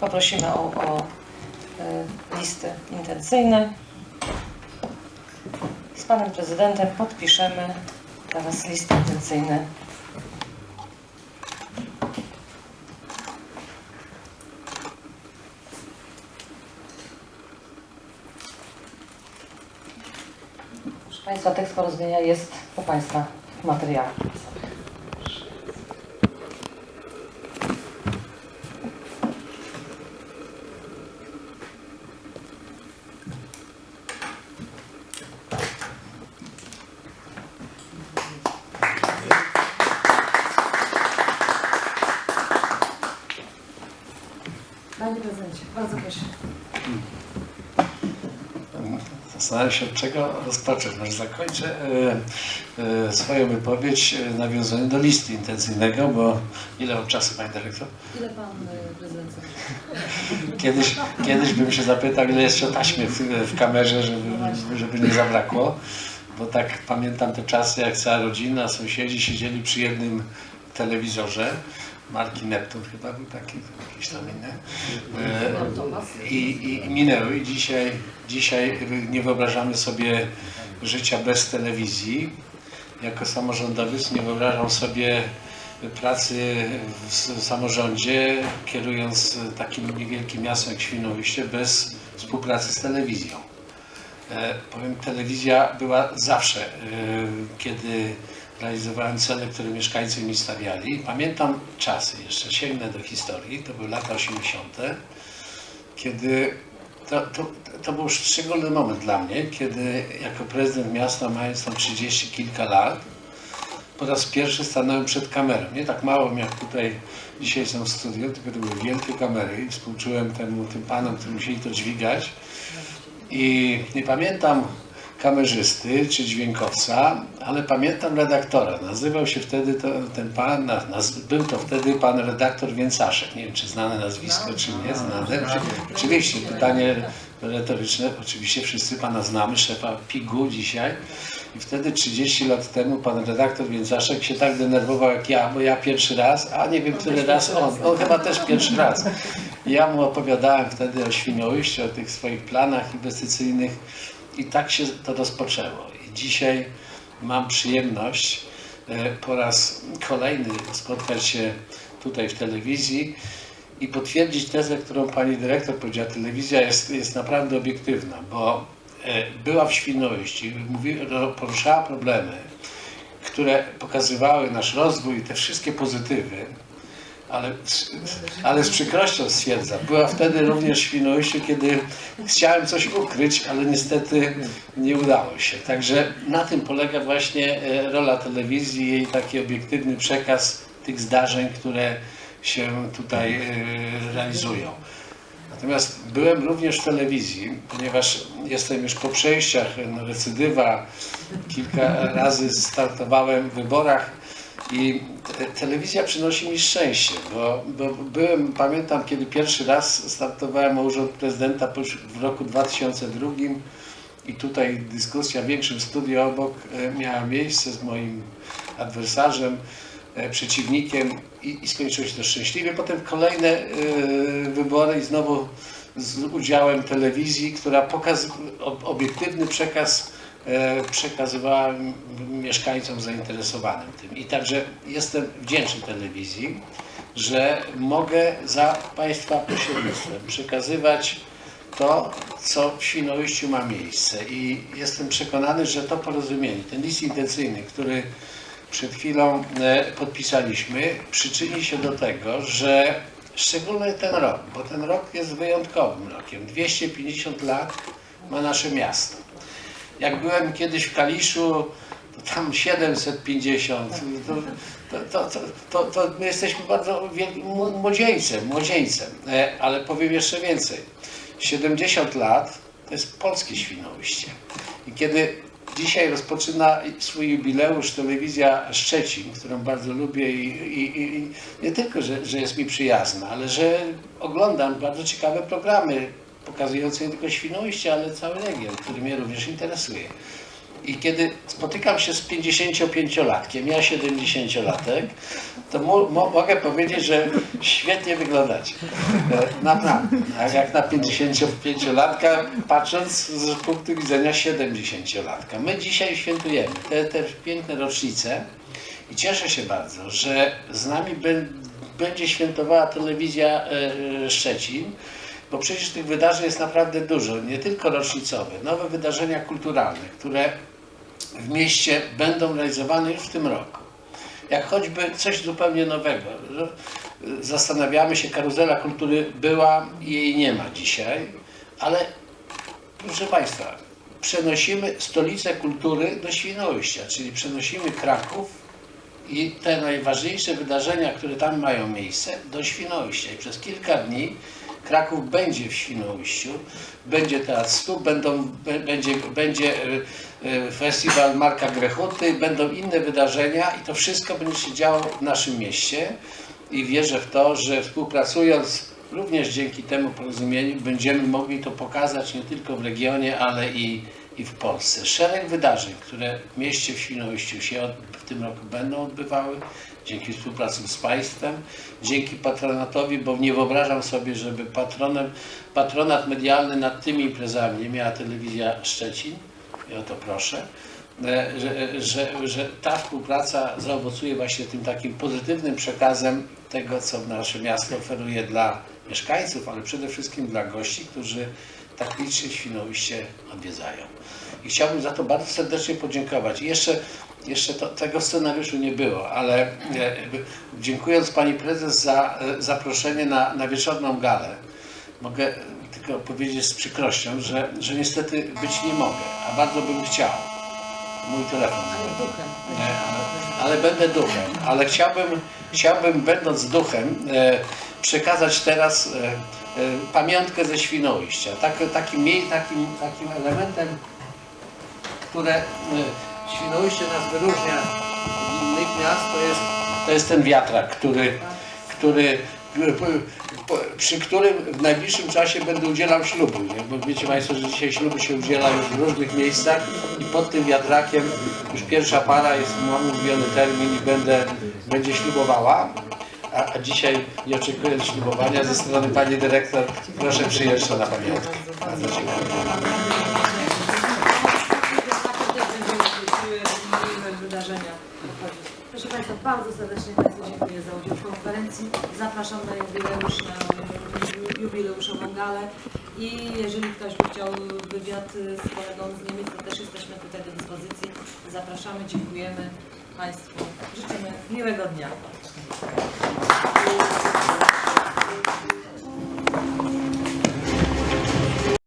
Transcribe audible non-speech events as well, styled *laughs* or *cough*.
Poprosimy o, o y, listy intencyjne. Z panem prezydentem podpiszemy teraz listy intencyjne. Proszę Państwa, tekst porozumienia jest u Państwa w materiałach. Panie prezydencie, bardzo proszę. Zastanawiam się, od czego rozpocząć. Może zakończę e, e, swoją wypowiedź e, nawiązując do listy intencyjnego, bo ile mam czasu, Pani Dyrektor? Ile pan prezydent? *laughs* Kiedyś, kiedyś bym się zapytał, ile jest taśmy w, w kamerze, żeby, żeby nie zabrakło. Bo tak pamiętam te czasy, jak cała rodzina, sąsiedzi siedzieli przy jednym telewizorze. Marki Neptun chyba był taki, jakiś tam inny. E, I, i, minęły. I dzisiaj, dzisiaj nie wyobrażamy sobie życia bez telewizji. Jako samorządowiec nie wyobrażam sobie pracy w samorządzie, kierując takim niewielkim miastem jak Świnoujście, bez współpracy z telewizją. E, powiem, telewizja była zawsze, e, kiedy realizowałem cele, które mieszkańcy mi stawiali. Pamiętam czasy, jeszcze sięgnę do historii, to były lata 80., kiedy to, to, to był szczególny moment dla mnie, kiedy jako prezydent miasta, mając tam 30 kilka lat, po raz pierwszy stanąłem przed kamerą. Nie tak mało jak tutaj dzisiaj są w studiu, tylko to były wielkie kamery i współczułem temu, tym panom, którzy musieli to dźwigać. I nie pamiętam kamerzysty czy dźwiękowca, ale pamiętam redaktora. Nazywał się wtedy to, ten pan, na- naz, był to wtedy pan redaktor Więcaszek. Nie wiem, czy znane nazwisko, czy nie znane. Oczy- Oczywiście, pytanie retoryczne. Oczywiście wszyscy pana znamy, szefa PIG-u dzisiaj. I wtedy 30 lat temu pan redaktor Więcaszek się tak denerwował jak ja, bo ja pierwszy raz, a nie wiem, który raz on. On chyba też pierwszy raz. Ja mu opowiadałem wtedy o Świnoujściu, o tych swoich planach inwestycyjnych i tak się to rozpoczęło. I dzisiaj mam przyjemność e, po raz kolejny spotkać się tutaj w telewizji i potwierdzić tezę, którą pani dyrektor powiedziała. Telewizja jest, jest naprawdę obiektywna, bo e, była w Świnoujściu, ro- poruszała problemy, które pokazywały nasz rozwój, te wszystkie pozytywy, ale, ale z przykrością stwierdzam, była wtedy również w Świnoujściu, kiedy chciałem coś ukryć, ale niestety nie udało się. Także na tym polega właśnie e, rola telewizji, jej taki obiektywny przekaz tych zdarzeń, które się tutaj e, realizują. Natomiast byłem również w telewizji, ponieważ jestem już po przejściach, no, recydywa, kilka razy startowałem w wyborach i te, telewizja przynosi mi szczęście, bo, bo byłem, pamiętam kiedy pierwszy raz startowałem o urząd prezydenta w roku 2002 i tutaj dyskusja w większym studiu obok e, miała miejsce z moim adwersarzem, e, przeciwnikiem i, i skończyło się to szczęśliwie. Potem kolejne e, wybory i znowu z udziałem telewizji, która pokaz, ob- obiektywny przekaz e, przekazywała m- mieszkańcom zainteresowanym tym. I także jestem wdzięczny telewizji, że mogę za Państwa pośrednictwem przekazywać to, co w Świnoujściu ma miejsce. I jestem przekonany, że to porozumienie, ten list intencyjny, który przed chwilą e, podpisaliśmy, przyczyni się do tego, że szczególnie ten rok, bo ten rok jest wyjątkowym rokiem. 250 lat ma nasze miasto. Jak byłem kiedyś w Kaliszu, to tam 750. To, to, to, to, to, my jesteśmy bardzo młodzieńcem, młodzieńcem. E, Ale powiem jeszcze więcej. 70 lat to jest polskie Świnoujście. I kiedy dzisiaj rozpoczyna swój jubileusz telewizja Szczecin, którą bardzo lubię i, i, i nie tylko, że, że jest mi przyjazna, ale że oglądam bardzo ciekawe programy pokazujące nie tylko Świnoujście, ale cały region, który mnie również interesuje. I kiedy spotykam się z 55-latkiem, ja 70-latek, to mo, mo, mogę powiedzieć, że świetnie wyglądacie. E, Naprawdę. A jak na 55-latka, patrząc z punktu widzenia 70-latka. My dzisiaj świętujemy te, te piękne rocznice i cieszę się bardzo, że z nami bę- będzie świętowała telewizja e, Szczecin, bo przecież tych wydarzeń jest naprawdę dużo, nie tylko rocznicowe, nowe wydarzenia kulturalne, które w mieście będą realizowane już w tym roku. Jak choćby coś zupełnie nowego. y, Zastanawiamy się, karuzela kultury była i jej nie ma dzisiaj, ale proszę Państwa, przenosimy stolicę kultury do Świnoujścia, czyli przenosimy Kraków i te najważniejsze wydarzenia, które tam mają miejsce, do Świnoujścia. I przez kilka dni Kraków będzie w Świnoujściu, będzie Teatr Stu, będą, będzie, będzie y, y, festiwal Marka Grechuty, będą inne wydarzenia i to wszystko będzie się działo w naszym mieście i wierzę w to, że współpracując również dzięki temu porozumieniu będziemy mogli to pokazać nie tylko w regionie, ale i, i w Polsce. Szereg wydarzeń, które w mieście w Świnoujściu się od, w tym roku będą odbywały, dzięki współpracy z Państwem, dzięki patronatowi, bo nie wyobrażam sobie, żeby patronem, patronat medialny nad tymi imprezami nie miała telewizja Szczecin, i o to proszę, e, że, że, że ta współpraca zaowocuje właśnie tym takim pozytywnym przekazem tego, co nasze miasto oferuje dla mieszkańców, ale przede wszystkim dla gości, którzy tak licznie Świnoujście odwiedzają. I chciałbym za to bardzo serdecznie podziękować. I jeszcze, jeszcze to, tego scenariuszu nie było, ale e, dziękując Pani Prezes za e, zaproszenie na, na wieczorną galę, mogę tylko powiedzieć z przykrością, że, że niestety być nie mogę, a bardzo bym chciał. Mój telefon Ale duchem. Nie, ale, ale będę duchem. Ale chciałbym, chciałbym będąc duchem, e, przekazać teraz pamiątkę ze Świnoujścia. Tak, takim, takim, takim elementem, które e, Świnoujście nas wyróżnia od innych miast, to jest, to jest ten wiatrak, który, który przy którym w najbliższym czasie będę udzielał ślubu. Nie? Bo wiecie Państwo, że dzisiaj śluby się udziela już w różnych miejscach i pod tym wiatrakiem już pierwsza para jest umówiony termin i będę, będzie ślubowała. A, a dzisiaj nie oczekując ślubowania ze strony Pani Dyrektor, proszę przyjąć to na pamiątkę. Bardzo dziękuję. Proszę Państwa, bardzo serdecznie Państwu dziękuję za udział w konferencji. Zapraszam na jubileusz, na jubileuszową galę i jeżeli ktoś by chciał wywiad z kolegą z Niemiec, to też jesteśmy tutaj do dyspozycji. Zapraszamy, dziękujemy Państwu. Życzymy miłego dnia.